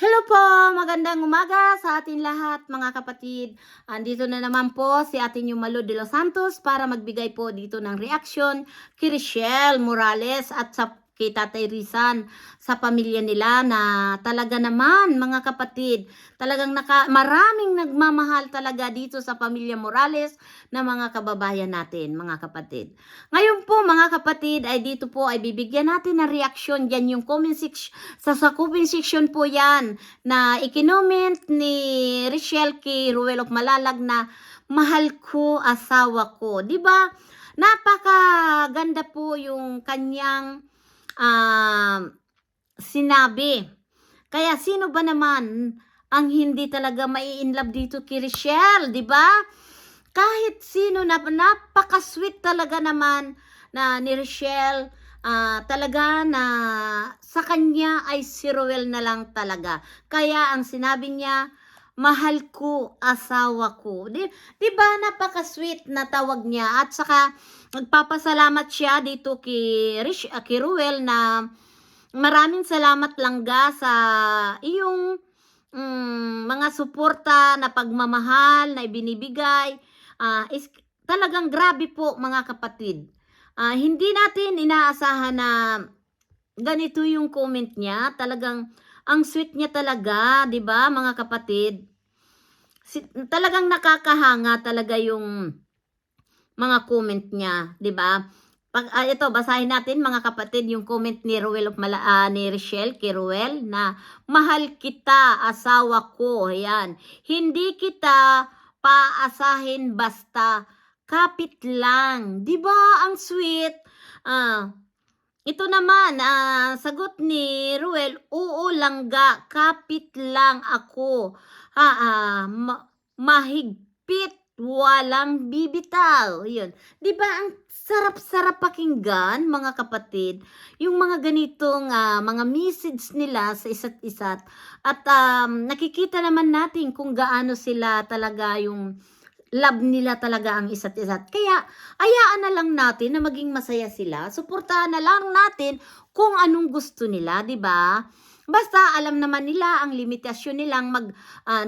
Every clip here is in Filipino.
Hello po! Magandang umaga sa atin lahat mga kapatid. Andito na naman po si ating yung Malo de los Santos para magbigay po dito ng reaction kay Richelle Morales at sa kay Tatay Rizan sa pamilya nila na talaga naman mga kapatid talagang naka, maraming nagmamahal talaga dito sa pamilya Morales na mga kababayan natin mga kapatid. Ngayon po mga kapatid ay dito po ay bibigyan natin ng reaction dyan yung comment section sa, sa comment section po yan na ikinoment ni Richelle kay Ruel Malalag na mahal ko asawa ko. 'Di ba? Napakaganda po yung kanyang ah, sinabi. Kaya sino ba naman ang hindi talaga mai in love dito kay Richelle, 'di ba? Kahit sino na napaka-sweet talaga naman na ni Richelle ah, talaga na sa kanya ay si Ruel na lang talaga. Kaya ang sinabi niya, mahal ko asawa ko. Di, di ba napaka-sweet na tawag niya at saka nagpapasalamat siya dito kay, Rich, ah, kay Ruel na maraming salamat langga sa iyong mm, mga suporta na pagmamahal na ibinibigay. Ah, is, talagang grabe po mga kapatid. Ah, hindi natin inaasahan na ganito yung comment niya. Talagang ang sweet niya talaga, 'di ba, mga kapatid? Talagang nakakahanga talaga yung mga comment niya, 'di ba? Pag ah, ito basahin natin mga kapatid yung comment ni Ruel of Mala, ah, ni Richelle kay Ruel na mahal kita asawa ko. Ayan. Hindi kita paasahin basta kapit lang. 'Di ba? Ang sweet. Ah, ito naman, ah, sagot ni Ruel, oo langga, kapit lang ako. Ha, ah, ma- mahigpit, walang bibitaw. Yun. Di ba ang sarap-sarap pakinggan, mga kapatid, yung mga ganitong ah, mga message nila sa isa't isa't. At um, nakikita naman natin kung gaano sila talaga yung love nila talaga ang isa't isa't. Kaya, ayaan na lang natin na maging masaya sila. Suportahan na lang natin kung anong gusto nila, di ba? Basta alam naman nila ang limitasyon nilang mag ah,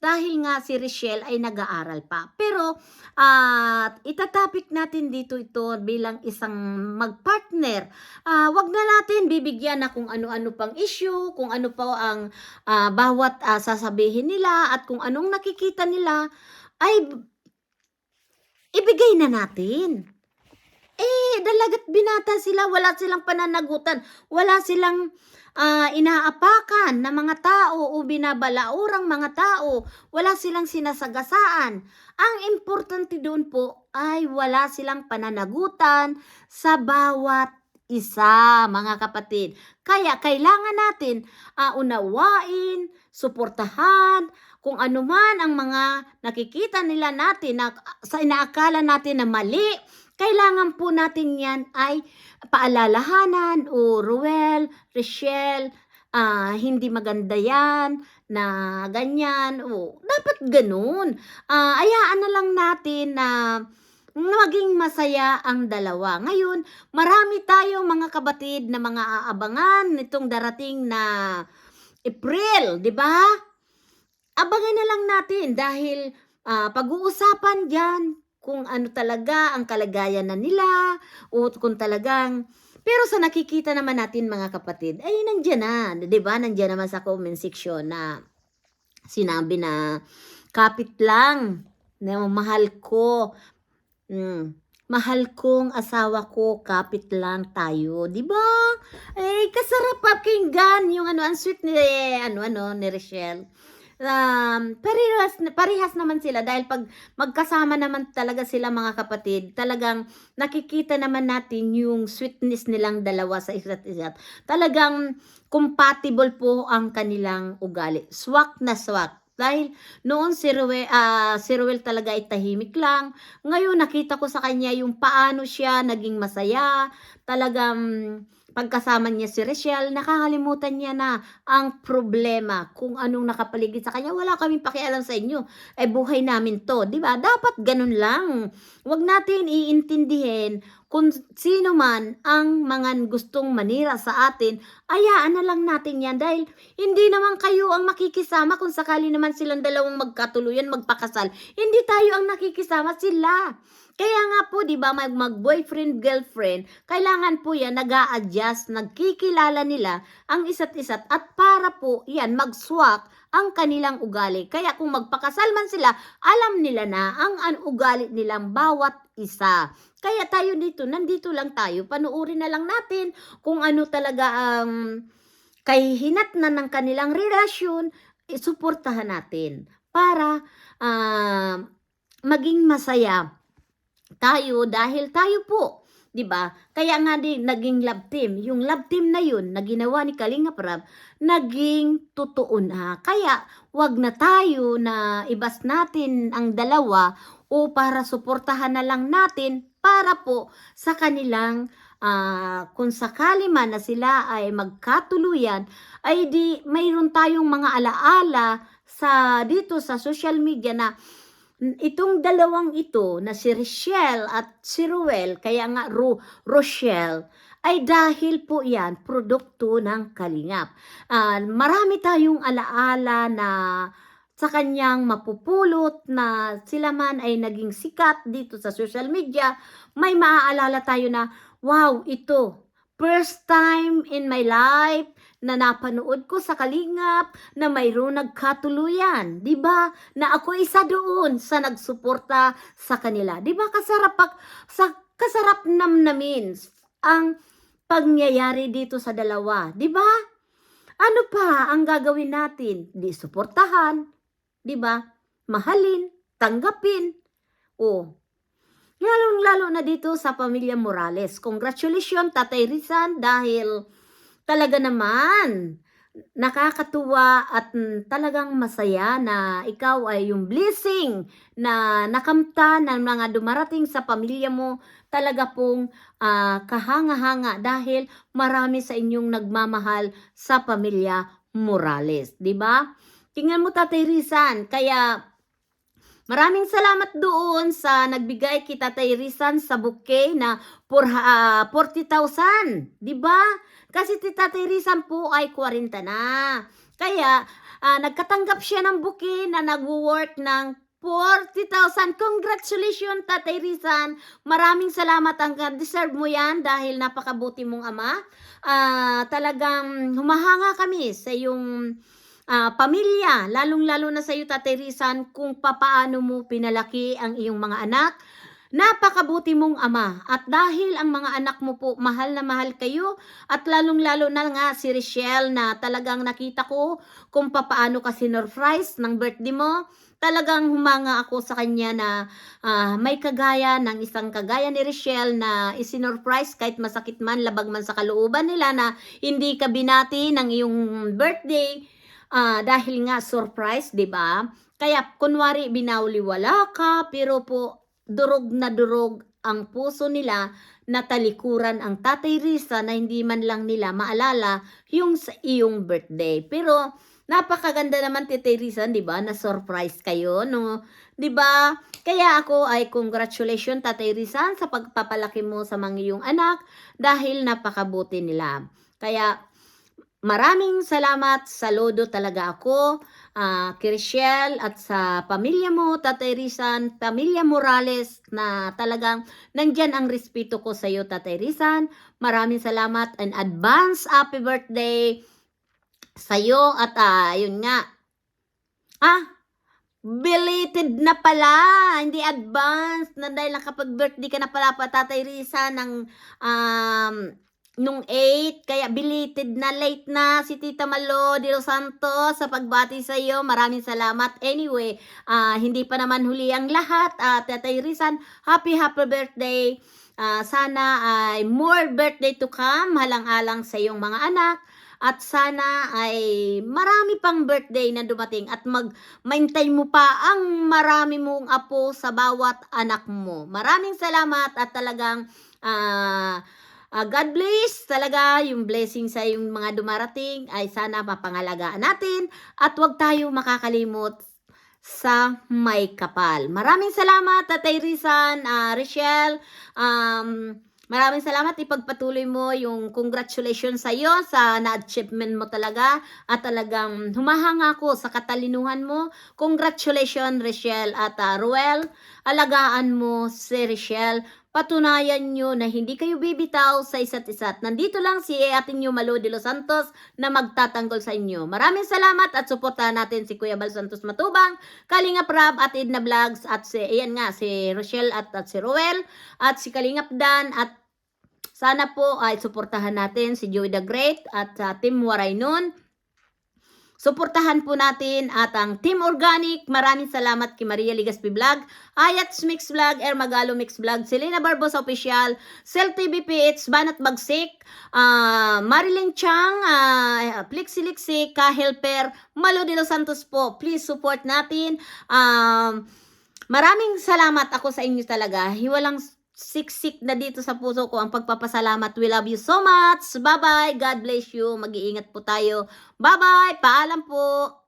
dahil nga si Richelle ay nag-aaral pa. Pero at itatapik natin dito ito bilang isang magpartner. Ah, wag na natin bibigyan na kung ano-ano pang issue, kung ano pa ang ah, bawat ah, sasabihin nila at kung anong nakikita nila ay ibigay na natin. Eh, dalagat binata sila, wala silang pananagutan, wala silang ah, inaapakan na mga tao o binabalaurang mga tao, wala silang sinasagasaan. Ang importante doon po ay wala silang pananagutan sa bawat isa, mga kapatid. Kaya kailangan natin ah, unawain, suportahan, kung ano man ang mga nakikita nila natin na sa inaakala natin na mali, kailangan po natin yan ay paalalahanan o Ruel, Richelle, ah, hindi maganda yan, na ganyan, o dapat ganun. Ah, ayaan na lang natin na maging masaya ang dalawa. Ngayon, marami tayong mga kabatid na mga aabangan nitong darating na April, di ba? Abangan na lang natin dahil ah, pag-uusapan diyan kung ano talaga ang kalagayan na nila o kung talagang pero sa nakikita naman natin mga kapatid ay nandiyan na. 'di ba? Nandiyan naman sa comment section na sinabi na kapit lang na mahal ko. Mm, mahal kong asawa ko kapit lang tayo. 'di ba? Ay kasarap pakinggan yung ano ang sweet ni ano ano ni Richelle um, parehas, parehas naman sila dahil pag magkasama naman talaga sila mga kapatid, talagang nakikita naman natin yung sweetness nilang dalawa sa isa't isa. Talagang compatible po ang kanilang ugali. Swak na swak. Dahil noon si Ruel, ah, si Ruel talaga ay tahimik lang. Ngayon nakita ko sa kanya yung paano siya naging masaya. Talagang pagkasama niya si Rachel, nakakalimutan niya na ang problema kung anong nakapaligid sa kanya. Wala kaming pakialam sa inyo. Eh, buhay namin to. di ba Dapat ganun lang. Huwag natin iintindihin kung sino man ang mga gustong manira sa atin, ayaan na lang natin yan dahil hindi naman kayo ang makikisama kung sakali naman silang dalawang magkatuluyan, magpakasal. Hindi tayo ang nakikisama, sila. Kaya nga po, di ba, mag, mag-boyfriend, girlfriend, kailangan po yan nag adjust nagkikilala nila ang isa't isa't at para po yan mag-swak ang kanilang ugali. Kaya kung magpakasal man sila, alam nila na ang, ang ugali nilang bawat isa. Kaya tayo dito, nandito lang tayo, panuorin na lang natin kung ano talaga ang kahihinat na ng kanilang relasyon, isuportahan natin para ah, maging masaya tayo dahil tayo po, 'di ba? Kaya nga din naging love team. Yung love team na 'yun na ginawa ni Kalinga Prab, naging totoo na. Kaya wag na tayo na ibas natin ang dalawa o para suportahan na lang natin para po sa kanilang ah, kung sakali man na sila ay magkatuluyan ay di mayroon tayong mga alaala sa dito sa social media na itong dalawang ito na si Rochelle at si Ruel, kaya nga Ro Rochelle, ay dahil po yan, produkto ng kalingap. Ah, marami tayong alaala na sa kanyang mapupulot na sila man ay naging sikat dito sa social media, may maaalala tayo na, wow, ito, first time in my life na napanood ko sa Kalingap na mayroon nagkatuluyan, 'di ba? Na ako isa doon sa nagsuporta sa kanila. 'Di ba kasarap pag, sa kasarap namnamin ang pangyayari dito sa dalawa, 'di ba? Ano pa ang gagawin natin? Di suportahan, 'di ba? Mahalin, tanggapin. O, lalong-lalo na dito sa pamilya Morales. Congratulations, Tatay Rizan, dahil talaga naman nakakatuwa at mm, talagang masaya na ikaw ay yung blessing na nakamta ng mga dumarating sa pamilya mo talaga pong ah, kahanga-hanga dahil marami sa inyong nagmamahal sa pamilya Morales, di ba? Tingnan mo Tatay Rizan, kaya Maraming salamat doon sa nagbigay kay Tatay Rizan sa bouquet na por, ah, 40,000. Di ba? Kasi si Tatay Rizan po ay 40 na. Kaya ah, nagkatanggap siya ng bouquet na nag-work ng 40,000. Congratulations, Tatay Rizan. Maraming salamat ang deserve mo yan dahil napakabuti mong ama. Ah, talagang humahanga kami sa iyong ah, pamilya, lalong-lalo na sa iyo, Tatay Rizan, kung papaano mo pinalaki ang iyong mga anak. Napakabuti mong ama at dahil ang mga anak mo po mahal na mahal kayo at lalong-lalo na nga si Rochelle na talagang nakita ko kung papaano ka sinurprise ng birthday mo. Talagang humanga ako sa kanya na ah, may kagaya ng isang kagaya ni Rochelle na isinurprise kahit masakit man, labag man sa kalooban nila na hindi ka binati ng iyong birthday Ah, dahil nga surprise, 'di ba? Kaya kunwari binawliwala ka pero po durog na durog ang puso nila na talikuran ang Tatay Risa na hindi man lang nila maalala yung sa iyong birthday. Pero napakaganda naman Tatay Risa, 'di ba? Na surprise kayo, no? 'Di ba? Kaya ako ay congratulations Tatay Rizan sa pagpapalaki mo sa mga iyong anak dahil napakabuti nila. Kaya Maraming salamat, saludo talaga ako, uh, Kirshel at sa pamilya mo, Tatay Rizan, pamilya Morales na talagang nandyan ang respeto ko sa iyo, Tatay Rizan. Maraming salamat and advance happy birthday sa iyo at uh, nga. Ah, belated na pala, hindi advance na dahil nakapag-birthday ka na pala pa, Tatay Rizan ng um, nung 8, kaya belated na, late na si Tita Malo de Los Santos sa pagbati sa iyo. Maraming salamat. Anyway, uh, hindi pa naman huli ang lahat. Uh, Tatay Rizan, happy happy birthday. Uh, sana ay more birthday to come, halang-alang sa iyong mga anak. At sana ay marami pang birthday na dumating at mag maintay mo pa ang marami mong apo sa bawat anak mo. Maraming salamat at talagang uh, Ah, God bless talaga yung blessing sa yung mga dumarating ay sana mapangalagaan natin at huwag tayo makakalimot sa may kapal. Maraming salamat, Tatay Rizan, ah, Rochelle. Um, maraming salamat. Ipagpatuloy mo yung congratulations sa iyo sa na-achievement mo talaga at talagang humahanga ako sa katalinuhan mo. Congratulations, Rochelle at ah, Ruel. Alagaan mo si Rochelle. Patunayan nyo na hindi kayo bibitaw sa isa't isa. Nandito lang si ating nyo Malo de los Santos na magtatanggol sa inyo. Maraming salamat at suportahan natin si Kuya Bal Santos Matubang, Kalinga Prab at Edna Vlogs at si, ayan nga, si Rochelle at, at si Ruel at si Kalingap Dan at sana po ay suportahan natin si Joey the Great at sa Team Waray nun. Suportahan po natin at ang Team Organic. Maraming salamat kay Maria Ligaspi Vlog, Ayats Mix Vlog, Er Magalo Mix Vlog, Selena Barbosa Official, Cell TV PH, Banat Bagsik, ah, Marilyn Chang, uh, Plixilixi, Ka Helper, Malo de los Santos po. Please support natin. Um, maraming salamat ako sa inyo talaga. Hiwalang siksik na dito sa puso ko ang pagpapasalamat. We love you so much. Bye-bye. God bless you. Mag-iingat po tayo. Bye-bye. Paalam po.